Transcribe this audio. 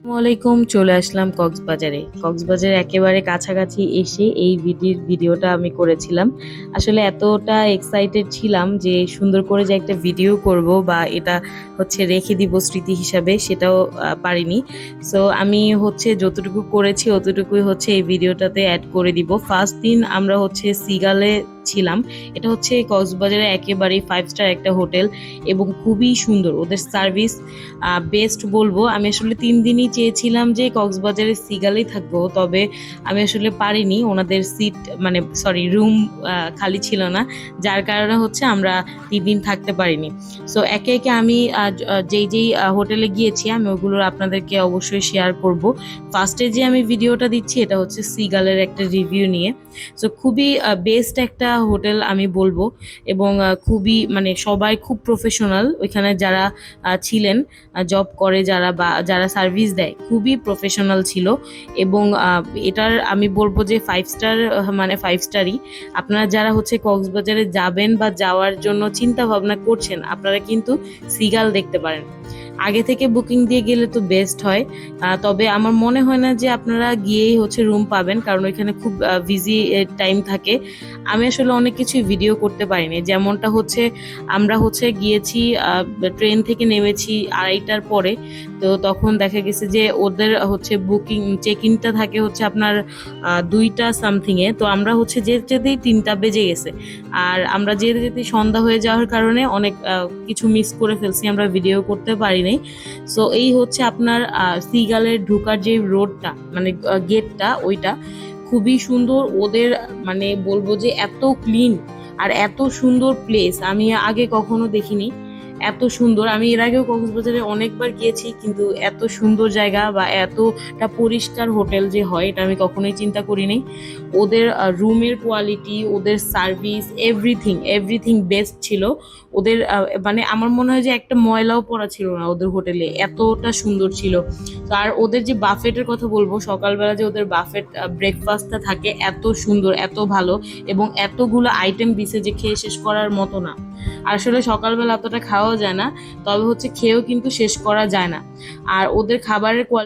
আসসালামাইকুম চলে আসলাম কক্সবাজারে। কক্সবাজারে একেবারে কাছাকাছি এসে এই ভিডিওর ভিডিওটা আমি করেছিলাম। আসলে এতটা এক্সাইটেড ছিলাম যে সুন্দর করে যে একটা ভিডিও করব বা এটা হচ্ছে রেখে দিব স্মৃতি হিসাবে, সেটাও পারিনি। সো আমি হচ্ছে যতটুকু করেছি, অতটুকুই হচ্ছে এই ভিডিওটাতে অ্যাড করে দিব। ফার্স্ট দিন আমরা হচ্ছে সিগালে ছিলাম। এটা হচ্ছে কক্সবাজারে একেবারেই ফাইভ স্টার একটা হোটেল এবং খুবই সুন্দর। ওদের সার্ভিস বেস্ট বলব। আমি আসলে তিন দিনই চেয়েছিলাম যে কক্সবাজারের সিগালেই থাকব, তবে আমি আসলে পারিনি। ওনাদের সিট মানে সরি রুম খালি ছিল না। যার কারণে হচ্ছে আমরা তিন দিন থাকতে পারিনি। সো একে একে আমি যেই যেই হোটেলে গিয়েছি, আমি ওগুলো আপনাদেরকে অবশ্যই শেয়ার করব। ফার্স্টে যে আমি ভিডিওটা দিচ্ছি, এটা হচ্ছে সিগালের একটা রিভিউ নিয়ে। সো খুবই বেস্ট একটা হোটেল আমি বলব এবং খুবই মানে সবাই খুব প্রফেশনাল ওইখানে যারা ছিলেন জব করে যারা বা যারা সার্ভিস দেয়, খুবই প্রফেশনাল ছিল এবং এটার আমি বলব যে ফাইভ স্টার মানে ফাইভ স্টারই আপনারা যারা হচ্ছে কক্সবাজারে যাবেন বা যাওয়ার জন্য চিন্তা ভাবনা করছেন, আপনারা কিন্তু সিগাল দেখতে পারেন। আগে থেকে বুকিং দিয়ে গেলে তো বেস্ট হয়। তবে আমার মনে হয় না যে আপনারা গিয়েই হচ্ছে রুম পাবেন, কারণ ওইখানে খুব বিজি টাইম থাকে। আমি আসলে অনেক কিছু ভিডিও করতে পারিনি। যেমনটা হচ্ছে, আমরা হচ্ছে গিয়েছি ট্রেন থেকে নেমেছি আড়াইটার পরে। তো তখন দেখা গেছে যে ওদের হচ্ছে বুকিং চেক ইনটা থাকে হচ্ছে আপনার দুইটা সামথিংয়ে তো আমরা হচ্ছে যেতে যেতেই তিনটা বেজে গেছে। আর আমরা যেতে যেতে সন্ধ্যা হয়ে যাওয়ার কারণে অনেক কিছু মিস করে ফেলছি, আমরা ভিডিও করতে পারি নাই। সো এই হচ্ছে আপনার সিগালের ঢোকার যে রোডটা মানে গেটটা ওইটা খুবই সুন্দর। ওদের মানে বলব যে এত ক্লিন আর এত সুন্দর প্লেস আমি আগে কখনো দেখিনি। এত সুন্দর। আমি এর আগেও কক্সবাজারে অনেকবার গিয়েছি, কিন্তু এত সুন্দর জায়গা বা এতটা পরিষ্কার হোটেল যে হয়, এটা আমি কখনোই চিন্তা করিনি ওদের রুমের কোয়ালিটি ওদের সার্ভিস এভরিথিং এভরিথিং বেস্ট ছিল। ওদের মানে আমার মনে হয় যে একটা ময়লাও পড়া ছিল না ওদের হোটেলে, এতটা সুন্দর ছিল। আর ওদের যে বাফেটের কথা বলব, সকালবেলা যে ওদের বাফেট ব্রেকফাস্টটা থাকে, এত সুন্দর, এত ভালো এবং এতগুলো আইটেম দিছে যে খেয়ে শেষ করার মতো না। আসলে সকালবেলা অতটা খাওয়াও যায় না, তবে হচ্ছে খেয়েও কিন্তু শেষ করা যায় না। আর ওদের খাবারের কোয়ালিটি